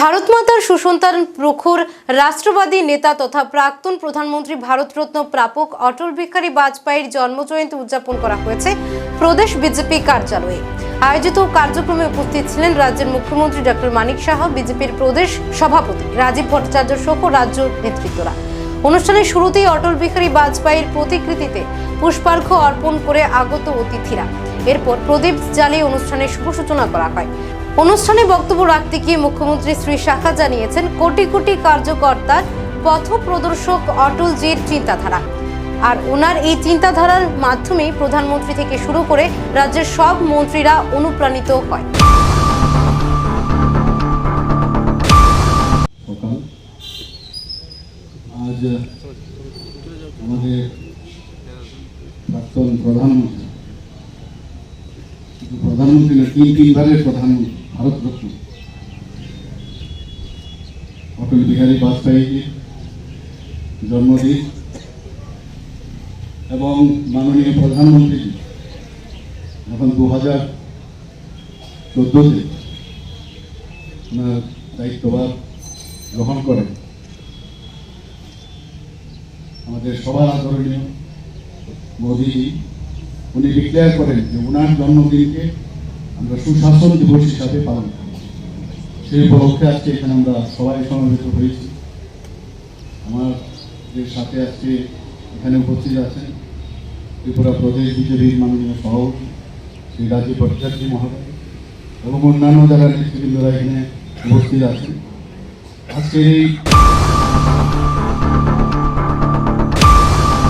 ভারত মাতার সুসন্তান প্রখর রাষ্ট্রবাদী নেতা তথা প্রাক্তন প্রধানমন্ত্রী ভারতরত্ন প্রাপক অটল বিহারী বাজপেয়ীর জন্মজয়ন্তী উদযাপন করা হয়েছে প্রদেশ বিজেপি কার্যালয়ে। আয়োজিত কার্যক্রমে উপস্থিত ছিলেন রাজ্যের মুখ্যমন্ত্রী ডক্টর মানিক সাহা, বিজেপির প্রদেশ সভাপতি রাজীব ভট্টাচার্য সহ রাজ্য নেতৃত্বরা। অনুষ্ঠানের শুরুতেই অটল বিহারী বাজপেয়ীর প্রতিকৃতিতে পুষ্পার্ঘ্য অর্পণ করে আগত অতিথিরা। এরপর প্রদীপ জ্বালিয়ে অনুষ্ঠানের শুভ সূচনা করা হয়। অনুষ্ঠানে বক্তব্য রাখতে গিয়ে মুখ্যমন্ত্রী শ্রী শাখা জানিয়েছেন, কোটি কোটি কার্যকর্তার পথ প্রদর্শক অটলজির চিন্তাধারা। আর ওনার এই চিন্তাধারার মাধ্যমে প্রধানমন্ত্রী থেকে শুরু করে রাজ্যের সব মন্ত্রীরা অনুপ্রাণিত হয়। আজ আমাদের প্রাক্তন প্রধানমন্ত্রী প্রধানমন্ত্রী না, তিন তিনবারের প্রধানমন্ত্রী। ভারতরত্ন অটল বিহারী বাজপেয়ীজির জন্মদিন এবং মাননীয় প্রধানমন্ত্রীজি যখন দু হাজার চোদ্দোতে ওনার দায়িত্বভার গ্রহণ করেন, আমাদের সবার আদরণীয় মোদীজি, উনি ডিক্লেয়ার করেন যে ওনার জন্মদিনকে আমরা সুশাসন দিবস হিসাবে পালন করি। সেই উপলক্ষে আজকে এখানে আমরা সবাই সমবেত হয়েছি। আমার যে সাথে আজকে এখানে উপস্থিত আছেন ত্রিপুরা প্রদেশ বিজেপির মাননীয় সভাপতি শ্রী রাজীব ভট্টাচার্য মহোদয় এবং অন্যান্য যারা নেতৃবৃন্দরা এখানে উপস্থিত আছেন। আজকের এই